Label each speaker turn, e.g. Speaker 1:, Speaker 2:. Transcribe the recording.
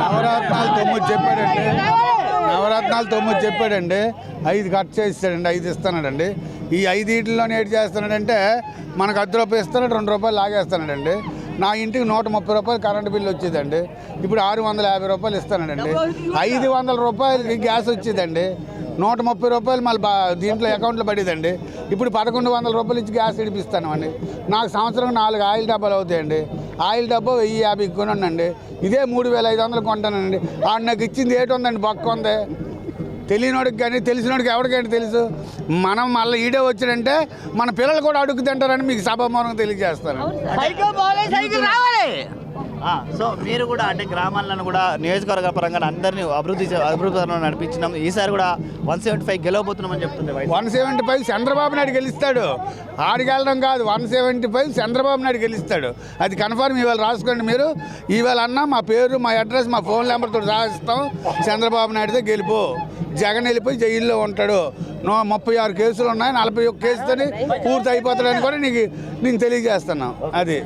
Speaker 1: నవరత్నాలు తొమ్మిది చెప్పాడండి. నవరత్నాలు తొమ్మిది చెప్పాడండి. ఐదు కట్ చేస్తాడండి ఐదు ఇస్తున్నాడండి. ఈ ఐదింటిలో ఏడు చేస్తున్నాడంటే మనకు అర్ధ రూపాయలు ఇస్తున్నాడు రెండు రూపాయలు లాగేస్తున్నాడండి. నా ఇంటికి నూట ముప్పై రూపాయలు కరెంటు బిల్లు వచ్చేదండి. ఇప్పుడు ఆరు వందల యాభై రూపాయలు ఇస్తానండి ఐదు వందల రూపాయలకి గ్యాస్ వచ్చేదండి. నూట ముప్పై రూపాయలు మళ్ళీ బా దీంట్లో అకౌంట్లో పడేదండి. ఇప్పుడు పదకొండు వందల రూపాయలు ఇచ్చి గ్యాస్ ఇడిపిస్తానండి నాకు సంవత్సరం నాలుగు ఆయిల్ డబ్బాలు అవుతాయండి. ఆయిల్ డబ్బా వెయ్యి యాభై కొనండి ఇదే మూడు వేల ఐదు వందలు కొంటానండి. ఆడు నాకు ఇచ్చింది ఏటి ఉందండి? బొక్క ఉంది. తెలియనోడికి కానీ తెలిసినోడికి ఎవరికైనా తెలుసు. మనం మళ్ళీ ఈడే వచ్చాడంటే మన పిల్లలు కూడా అడుగు తింటారని మీకు సభామూలంగా తెలియజేస్తాను.
Speaker 2: సో మీరు కూడా అంటే గ్రామాలను కూడా నియోజకవర్గ పరంగా అందరినీ అభివృద్ధి అభివృద్ధి నడిపించినాం. ఈసారి కూడా వన్ సెవెంటీ ఫైవ్ గెలవబోతున్నామని చెప్తుంది.
Speaker 1: One seventy five Chandrababu Naidu గెలుస్తాడు. ఆడికి వెళ్ళడం కాదు one seventy five Chandrababu Naidu గెలుస్తాడు. అది కన్ఫర్మ్ ఇవాళ రాసుకోండి మీరు. ఇవాళ అన్న మా పేరు మా అడ్రస్ మా ఫోన్ నెంబర్తో రాసిస్తాం చంద్రబాబు నాయుడుతో గెలుపు. జగన్ వెళ్ళిపోయి జైల్లో ఉంటాడు. నో ముప్పై ఆరు కేసులు ఉన్నాయి. నలభై ఒక్క కేసుతోని పూర్తి అయిపోతాడని కూడా నీకు నేను తెలియజేస్తున్నాం. అది.